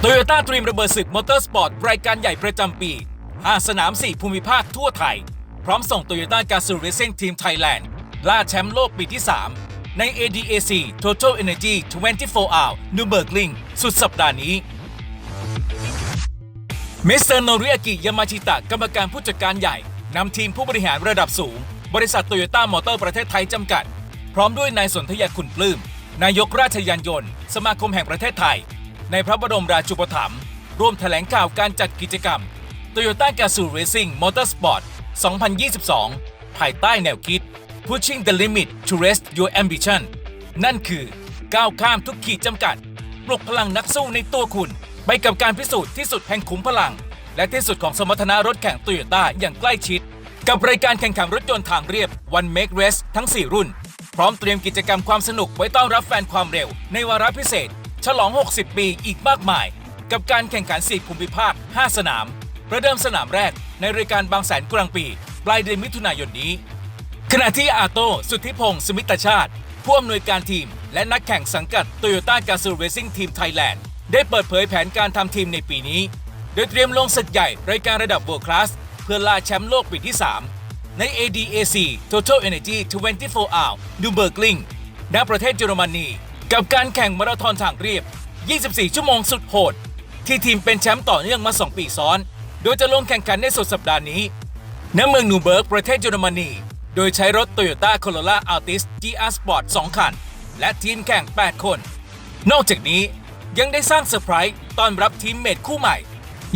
โตโยต้าตรีมระเบิดศึกมอเตอร์สปอร์ตรายการใหญ่ประจำปี 5 สนาม 4 ภูมิภาคทั่วไทย พร้อมส่งโตโยต้ากา z ูเรซิ่งทีมไทยแลนด์ล่าแชมป์โลกปีที่ 3 ใน ADAC Total Energy 24 Hour n u r b u r g r i n g สุดสัปดาห์นี้มิสเตอร์โนริอากิยามาชิตะกรรมการผู้จัดการใหญ่นำทีมผู้บริหารระดับสูง บริษัทโตโยต้ามอเตอร์ประเทศไทยจำกัด พร้อมด้วยนายสนธยาคุณปลื้มนายกราชยานยนต์ สมาคมแห่งประเทศไทย ในพระบรมราชูปถัมภ์ร่วมแถลงข่าวการจัดกิจกรรม Toyota Gazoo Racing Motorsport 2022 ภายใต้แนวคิด Pushing the limit to raise your ambition นั่นคือก้าวข้ามทุกขีดจำกัด ปลุกพลังนักสู้ในตัวคุณ ไปกับการพิสูจน์ที่สุดแห่งขุมพลัง และที่สุดของสมรรถนะรถแข่งโตโยต้าอย่างใกล้ชิด กับรายการแข่งขันรถยนต์ทางเรียบ One Make Race ทั้ง 4 รุ่น พร้อมเตรียมกิจกรรมความสนุกไว้ต้อนรับแฟนความเร็ว ในวาระพิเศษ ฉลอง 60 ปีอีกมากมาย กับการแข่งขัน 4 ภูมิภาค 5 สนาม ประเดิมสนามแรกในรายการบางแสนกลางปี ปลายเดือนมิถุนายนนี้ ขณะที่อาโต้สุทธิพงศ์สมิตชาติ ผู้อำนวยการทีม และนักแข่งสังกัด Toyota g a z o o Racing Team Thailand ได้เปิดเผยแผนการทำทีมในปีนี้ โดยเตรียมลงศึกใหญ่รายการระดับ World Class เพื่อล่าแชมป์โลกปีที่ 3 ใน ADAC Total Energy 24 Hour n u r b u r g r i n g ณประเทศเยอรมนี กับการแข่งมาราธอนทางเรียบ 24 ชั่วโมงสุดโหด ที่ทีมเป็นแชมป์ต่อเนื่องมา 2 ปีซ้อน โดยจะลงแข่งขันในสุดสัปดาห์นี้ ณ เมืองนูเบิร์ก ประเทศเยอรมนี โดยใช้รถ Toyota Corolla Altis GR Sport 2 คัน และทีมแข่ง 8 คน นอกจากนี้ยังได้สร้างเซอร์ไพรส์ต้อนรับทีมเมทคู่ใหม่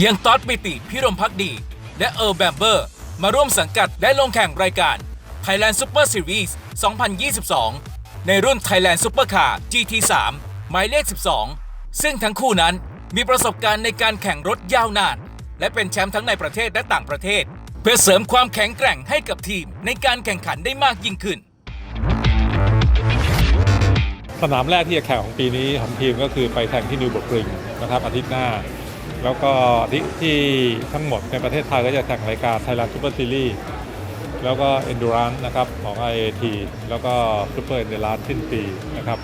อยังต๊อดปิติพิรมพักดี และเออร์แบมเบอร์ มาร่วมสังกัดและลงแข่งรายการ Thailand Super Series 2022 ในรุ่น Thailand Super Car GT3 หมายเลข 12 ซึ่งทั้งคู่นั้นมีประสบการณ์ในการแข่งรถยาวนาน และเป็นแชมป์ทั้งในประเทศและต่างประเทศ เพื่อเสริมความแข็งแกร่งให้กับทีมในการแข่งขันได้มากยิ่งขึ้น สนามแรกที่จะแข่งของปีนี้ของทีมก็คือไปแข่งที่นิวบอร์กริงนะครับอาทิตย์หน้า แล้วก็ที่ที่ทั้งหมดในประเทศไทยก็จะแข่งรายการ Thailand Super Series แล้วก็ Endurance นะครับของ IAT แล้วก็ Super Endurance สิ้นปีนะครับ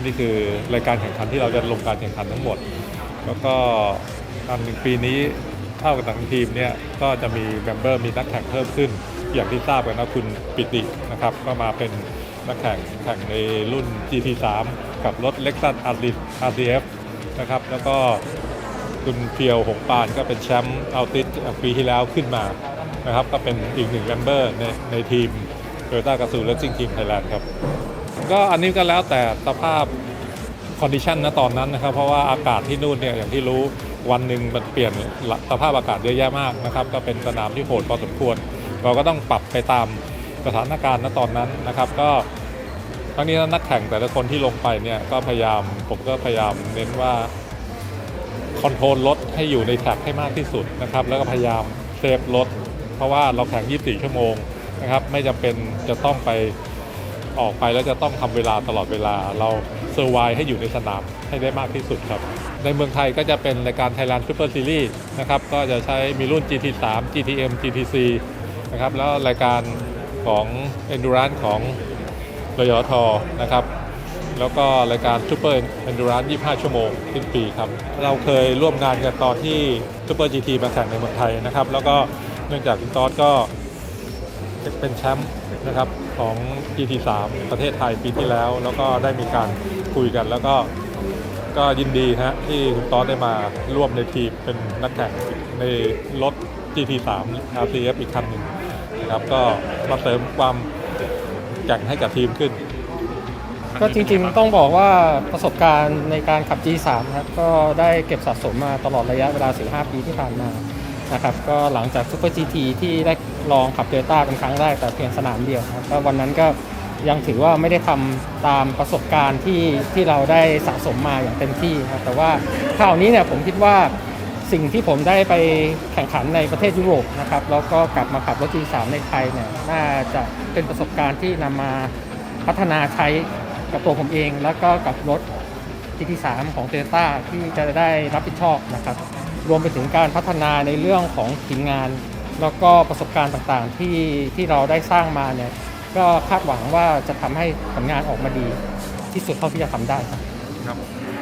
นี่คือรายการแข่งขันที่เราจะลงการแข่งขันทั้งหมด แล้วก็การหนึ่งปีนี้เท่ากับทั้งทีมเนี่ยก็จะมีเมมเบอร์มีนักแข่งเพิ่มขึ้น อย่างที่ทราบกันนะคุณปิตินะครับก็มาเป็นนักแข่งแข่งในรุ่น GT3 กับรถ Lexus RCF นะครับแล้วก็คุณเพียวหงปานก็เป็นแชมป์เอาติสปีที่แล้วขึ้นมา นะครับก็เป็นอีกหนึ่งเมมเบอร์ในในทีม Toyota g a z o o Racing Team Thailand ครับ ก็อันนี้ก็แล้วแต่สภาพคอนดิชันนะตอนนั้นนะครับ เพราะว่าอากาศที่นู่นเนี่ยอย่างที่รู้วันหนึ่งมันเปลี่ยนสภาพอากาศเยอะแยะมากนะครับ ก็เป็นสนามที่โหดพอสมควร เราก็ต้องปรับไปตามสถานการณ์ณตอนนั้นนะครับ ก็ทั้งนี้นักแข่งแต่ละคนที่ลงไปเนี่ยก็พยายามผมก็พยายามเน้นว่าคอนโทรลรถให้อยู่ในแท็กให้มากที่สุดนะครับ แล้วก็พยายามเซฟรถ เพราะว่าเราแข่ง 24 ชั่วโมงนะครับไม่จำเป็นจะต้องไปออกไปแล้วจะต้องทำเวลาตลอดเวลา เราเซอร์ไวให้อยู่ในสนามให้ได้มากที่สุดครับ ในเมืองไทยก็จะเป็นรายการ Thailand Super Series นะครับก็จะใช้มีรุ่น GT3 GTM GTC นะครับแล้วรายการของ Endurance ของรยทนะครับแล้วก็รายการ Super Endurance 25 ชั่วโมงสิ้นปีครับ เราเคยร่วมงานกันตอนที่ Super GT มาแข่งในเมืองไทยนะครับแล้วก็ เนื่องจากคุณตอสก็เป็นแชมป์นะครับของ GT3 ประเทศไทยปีที่แล้ว แล้วก็ได้มีการคุยกันแล้วก็ก็ยินดีฮะที่คุณตอสได้มาร่วมในทีมเป็นนักแข่งในรถ GT3 RCF อีกคันหนึ่งนะครับก็มาเสริมความแข่งให้กับทีมขึ้น ก็จริงๆต้องบอกว่าประสบการณ์ในการขับ G3 ครับก็ได้เก็บสะสมมาตลอดระยะเวลา4-5ปีที่ผ่านมา นะครับก็หลังจาก Super GT ที่ได้ลองขับ Toyota เป็นครั้งแรกแต่เพียงสนามเดียวครับก็วันนั้นก็ยังถือว่าไม่ได้ทำตามประสบการณ์ที่ที่เราได้สะสมมาอย่างเต็มที่ครับแต่ว่าคราวนี้เนี่ยผมคิดว่าสิ่งที่ผมได้ไปแข่งขันในประเทศยุโรปนะครับแล้วก็กลับมาขับรถ G3 ในไทยเนี่ยน่าจะเป็นประสบการณ์ที่นำมาพัฒนาใช้กับตัวผมเอง แล้วก็กับรถ GT3 ของ Toyota ที่จะได้รับผิดชอบนะครับ รวมไปถึงการพัฒนาในเรื่องของทีมงาน แล้วก็ประสบการณ์ต่างๆที่ที่เราได้สร้างมาเนี่ยก็คาดหวังว่าจะทำให้ผลงานออกมาดีที่สุดเท่าที่จะทำได้ครับ